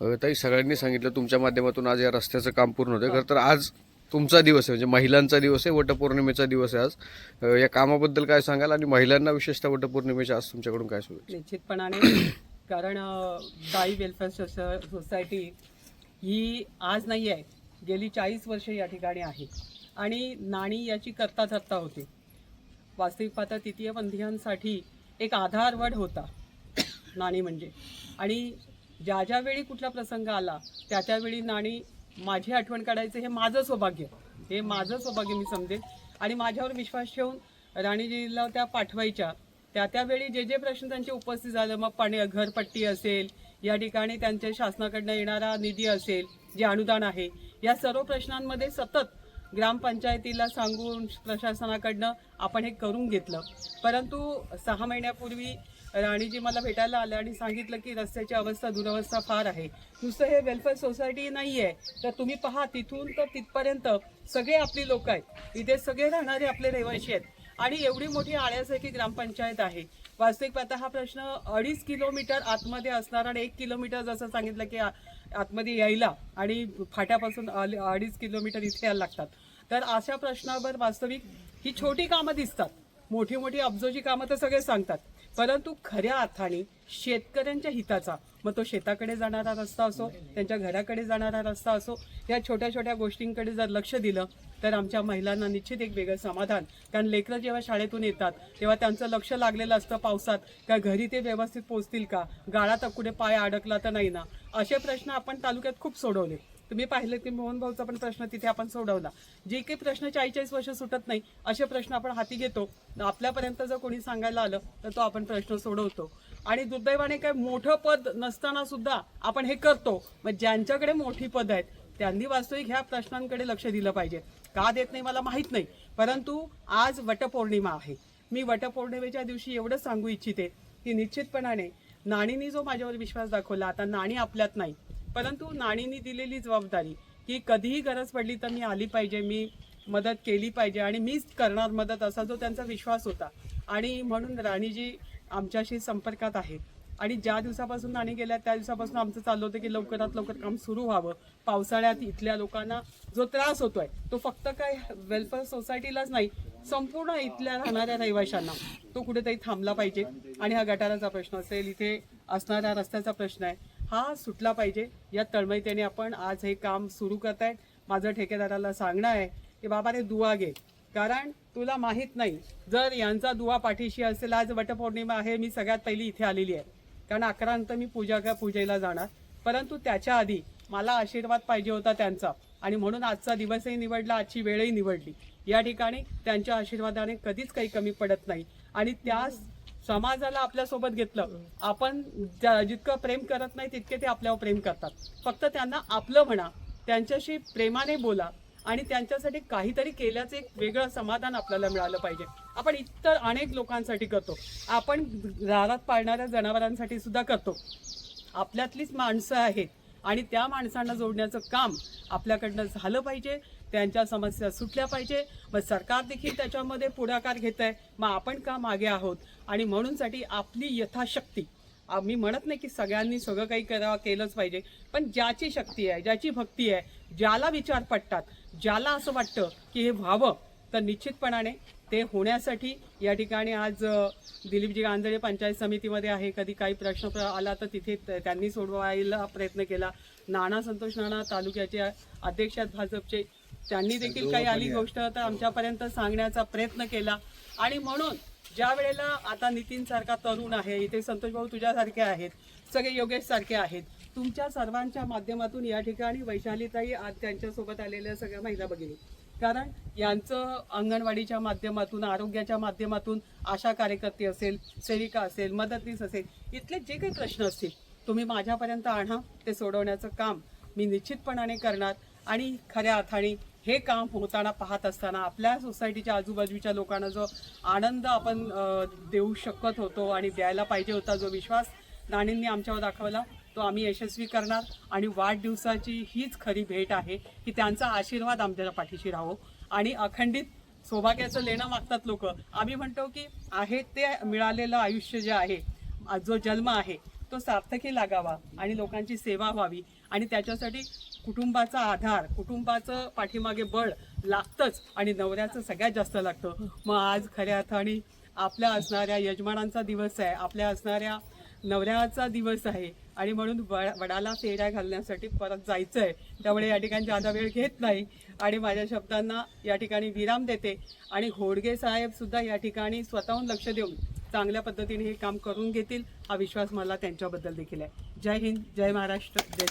ताई सगळ्यांनी सांगितलं. तुमच्या माध्यमातून आज या रस्त्याचं काम पूर्ण होतं खरं तर आज तुमचा दिवस आहे म्हणजे महिलांचा दिवस आहे वटपौर्णिमेचा दिवस आहे आज. या कामाबद्दल काय सांगाल आणि महिलांना विशेषतः वटपौर्णिमेच्या आज तुमच्याकडून काय सुरू निश्चितपणाने. कारण अ, वेलफेअर सोसायटी ही आज नाही आहे गेली चाळीस वर्ष या ठिकाणी आहे. आणि नाणी याची करता धरता होती. वास्तविक पाहता तृतीय पंथीयांसाठी एक आधारवड होता. नाणी म्हणजे. आणि ज्या ज्या वेळी कुठला प्रसंग आला त्या त्यावेळी नाणी माझी आठवण काढायचं हे माझं सौभाग्य. हे माझं सौभाग्य मी समजेन. आणि माझ्यावर विश्वास ठेवून राणीजीला त्या पाठवायच्या. त्या त्यावेळी जे जे प्रश्न त्यांचे उपस्थित झाले मग पाणी घरपट्टी असेल या ठिकाणी त्यांच्या शासनाकडनं येणारा निधी असेल जे अनुदान आहे या सर्व प्रश्नांमध्ये सतत ग्रामपंचायतीला सांगून प्रशासनाकडनं आपण हे करून घेतलं. परंतु सहा महिन्यापूर्वी राणीजी मला भेटायला आलं आणि सांगितलं की रस्त्याची अवस्था दुरवस्था फार आहे. नुसतं हे वेलफेअर सोसायटी नाही आहे तर तुम्ही पहा तिथून तर तिथपर्यंत सगळे आपली लोक आहेत. इथे सगळे राहणारे आपले रहिवासी आहेत. आणि एवढी मोठी आळ्यासारखी ग्रामपंचायत आहे. वास्तविक पाहता हा प्रश्न अडीच किलोमीटर आतमध्ये असणार आणि एक किलोमीटर जसं सांगितलं की आतमध्ये यायला आणि फाट्यापासून अडीच किलोमीटर इथे यायला लागतात. तर अशा प्रश्नावर वास्तविक ही छोटी कामं दिसतात. मोठी मोठी अब्जोची कामं तर सगळे सांगतात. परंतु खऱ्या अर्थाने शेतकऱ्यांच्या हिताचा मग तो शेताकडे जाणारा रस्ता असो त्यांच्या घराकडे जाणारा रस्ता असो या छोट्या छोट्या गोष्टींकडे जर लक्ष दिलं तर आमच्या महिलांना निश्चित एक वेगळं समाधान. कारण लेकरं जेव्हा शाळेतून येतात तेव्हा त्यांचं लक्ष लागलेलं असतं पावसात का घरी ते व्यवस्थित पोचतील का? गाळात कुठे पाय अडकला तर नाही ना? असे प्रश्न आपण तालुक्यात खूप सोडवले. तुम्ही पाहिलं की मोहन भाऊचा पण प्रश्न तिथे आपण सोडवला. जे काही प्रश्न चाळीचाळीस वर्ष सुटत नाही असे प्रश्न आपण हाती घेतो. आपल्यापर्यंत जर कोणी सांगायला आलं तर तो आपण प्रश्न सोडवतो. आणि दुर्दैवाने काय मोठं पद नसताना सुद्धा आपण हे करतो. मग ज्यांच्याकडे मोठी पद आहेत त्यांनी वास्तविक ह्या प्रश्नांकडे लक्ष दिलं पाहिजे. का देत नाही मला माहीत नाही. परंतु आज वटपौर्णिमा आहे. मी वटपौर्णिमेच्या दिवशी एवढं सांगू इच्छिते की निश्चितपणाने नाणीनी जो माझ्यावर विश्वास दाखवला आता नाणी आपल्यात नाही. परंतु नाणीनी दिलेली जबाबदारी की कधीही गरज पडली तर मी आली पाहिजे मी मदत केली पाहिजे आणि मीच करणार मदत असा जो त्यांचा विश्वास होता. आणि म्हणून राणीजी आमच्याशी संपर्कात आहेत. आणि ज्या दिवसापासून नाणी गेल्या त्या दिवसापासून आमचं चाललं होतं की लवकरात लवकर काम सुरू व्हावं. पावसाळ्यात इथल्या लोकांना जो त्रास होतोय तो फक्त काय वेलफेअर सोसायटीलाच नाही संपूर्ण इथल्या राहणाऱ्या रहिवाशांना. तो कुठेतरी थांबला पाहिजे. आणि हा गटाराचा प्रश्न असेल इथे असणाऱ्या रस्त्याचा प्रश्न आहे. हा सुटला पाहिजे. या तळमळीतेने आपण आज हे काम सुरू करत आहे माझं ठेकेदाराला सांगणं आहे की बाबा रे दुवा घे. कारण तुला माहीत नाही जर यांचा दुवा पाठीशी असेल आज वटपौर्णिमा आहे मी सगळ्यात पहिली इथे आलेली आहे. कारण अकरा नंतर मी पूजा का पूजेला जाणार. परंतु त्याच्या आधी मला आशीर्वाद पाहिजे होता त्यांचा. आणि म्हणून आजचा दिवसही निवडला आजची वेळही निवडली. या ठिकाणी त्यांच्या आशीर्वादाने कधीच काही कमी पडत नाही. आणि त्या समाजाला आपल्यासोबत घेतलं. आपण ज्या- जितकं प्रेम करत नाही तितके ते आपल्यावर प्रेम करतात. फक्त त्यांना आपलं म्हणा त्यांच्याशी प्रेमाने बोला आणि त्यांच्यासाठी काहीतरी केल्याचं एक वेगळं समाधान आपल्याला मिळालं पाहिजे. आपण इतर अनेक लोकांसाठी करतो. आपण दारात पाळणाऱ्या जनावरांसाठी सुद्धा करतो. आपल्यातलीच माणसं आहेत आणि त्या माणसांना जोडण्याचं काम आपल्याकडनं झालं पाहिजे. त्यांच्या समस्या सुटल्या पाहिजे. मग सरकार देखील त्याच्यामध्ये पुढाकार घेत आहे मग आपण का मागे आहोत? आणि म्हणूनसाठी आपली यथाशक्ती. मी म्हणत नाही की सगळ्यांनी सगळं काही करावं केलंच पाहिजे. पण ज्याची शक्ती आहे ज्याची भक्ती आहे ज्याला विचार पडतात ज्याला असं वाटतं की हे व्हावं तर निश्चितपणाने ते होण्यासाठी या ठिकाणी आज दिलीपजी गांजळे पंचायत समितीमध्ये आहे. कधी काही प्रश्न आला तर तिथे त्यांनी सोडवायला प्रयत्न केला. नाना संतोष नाना तालुक्याचे अध्यक्ष आहेत भाजपचे. त्यांनी देखील काही आली गोष्ट तर आमच्यापर्यंत सांगण्याचा प्रयत्न केला. आणि म्हणून ज्या वेळेला आता नितीन सारखा तरुण आहे इथे संतोष भाऊ तुझ्यासारखे आहेत सगळे योगेश सारखे आहेत तुमच्या सर्वांच्या माध्यमातून या ठिकाणी वैशालीताई आज त्यांच्यासोबत आलेल्या सगळ्या महिला भगिनी. कारण यांचं अंगणवाडीच्या माध्यमातून आरोग्याच्या माध्यमातून आशा कार्यकर्ते असेल सेविका असेल मदतनीस असेल इथले जे काही प्रश्न असतील तुम्ही माझ्यापर्यंत आणा ते सोडवण्याचं काम मी निश्चितपणाने करणार. आणि खऱ्या अर्थाने हे काम होताना पाहत असताना आपल्या सोसायटीच्या आजूबाजूच्या लोकांना जो आनंद आपण देऊ शकत होतो आणि द्यायला पाहिजे होता जो विश्वास नाणींनी आमच्यावर दाखवला तो आम्ही यशस्वी करणार आणि वाढदिवसाची हीच खरी भेट आहे की त्यांचा आशीर्वाद आमच्या पाठीशी राहो. आणि अखंडित सौभाग्याचं लेणं मागतात लोक. आम्ही म्हणतो की आहे ते मिळालेलं आयुष्य जे आहे जो जन्म आहे तो सार्थकी लागावा आणि लोकांची सेवा व्हावी आणि त्याच्यासाठी कुटुंबाचा आधार कुटुंबाचं पाठीमागे बळ लागतंच आणि नवऱ्याचं सगळ्यात जास्त लागतं. मग आज खऱ्या अर्थाने आपल्या असणाऱ्या यजमानांचा दिवस आहे आपल्या असणाऱ्या नवऱ्याचा दिवस आहे आणि म्हणून वडाला फेऱ्या घालण्यासाठी परत जायचं आहे त्यामुळे या ठिकाणी जादा वेळ घेत नाही आणि माझ्या शब्दांना या ठिकाणी विराम देते आणि घोडगे साहेबसुद्धा या ठिकाणी स्वतःहून लक्ष देऊन चांगल्या पद्धतीने हे काम करून घेतील हा विश्वास मला त्यांच्याबद्दल देखील आहे. जय हिंद जय महाराष्ट्र जय